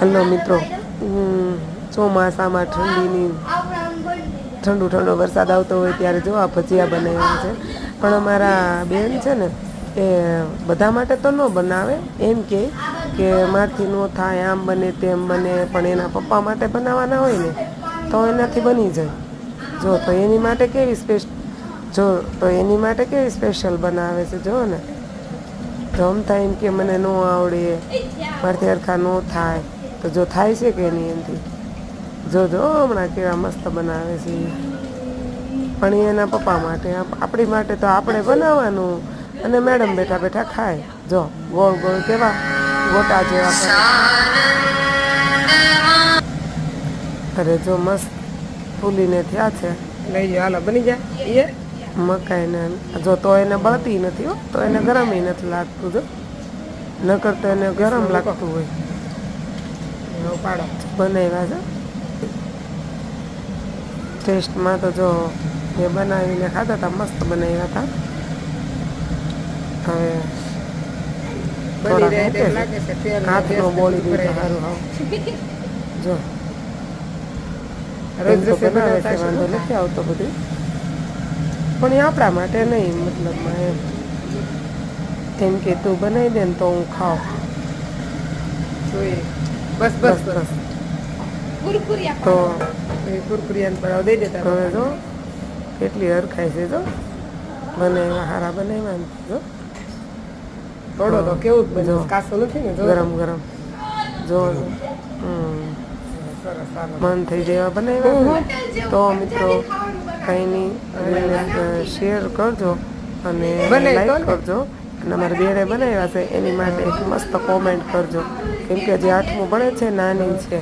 Hello મિત્રો. ચોમાસામાં ઠંડીની ઠંડુ ઠંડો વરસાદ આવતો હોય ત્યારે જો આ ભજીયા બનાવ્યા છે. પણ અમારા બેન છે ને, એ બધા માટે તો ન બનાવે. એમ કે કે મારથી ન થાય, આમ બને તેમ બને, પણ એના પપ્પા માટે બનાવવાના હોય ને, તો એનાથી બની જાય. જો, તો એની માટે કેવી સ્પેશ, જો, તો એની માટે કેવી સ્પેશિયલ બનાવે છે, જો ને. જમતા એમ કે મને ન આવડે મારથી હરખા ન થાય. તો જો થાય છે કે એની એમથી જો જો હમણાં કેવા મસ્ત બનાવે છે. પણ એના પપ્પા માટે આપણી માટે તો આપણે બનાવવાનું. અને મેડમ બેઠા બેઠા ખાય. જો, ગોળ ગોળ કેવા? ગોટા જેવા અરે જો મસ્ત ફૂલીને થયા છે. લઈ જાઓ હાલો, બની જાય એ મકાઈને જો તો એને બળતી નથી હો તો એને ગરમ નથી લાગતું જો. નકર તો એને ગરમ લાગતું હોય. બનાવ્યા છે. ટેસ્ટમાં તો જો એ બનાવીને ખાધા હતા મસ્ત બનાવ્યા હતા હવે હાથનો બોળી દીધો સારું હાવ જો. તો બનાવે છે વાંધો નથી આવતો બધું. પણ એ આપણા માટે નહીં મતલબમાં એમ. એમ કે તું બનાવી દે ને તો હું ખાઉં. બસ બસ બસ તો કુરકુરિયાને પડાવ દઈ દેતા હવે જો. કેટલી હરખાય છે જો. બનાવ્યા હારા બનાવ્યા ને જો. થોડો તો કેવું જ. બને. કાસો નથી ને ગરમ ગરમ. જો મન થઈ જાય બનાવ્યા. તો મિત્રો કંઈ નહીં. શેર કરજો અને લાઈક કરજો. અને અમારા બેરે બનાવ્યા છે એની માટે એક મસ્ત કોમેન્ટ કરજો. કેમ કે જે આઠમું ભણે છે નાની છે.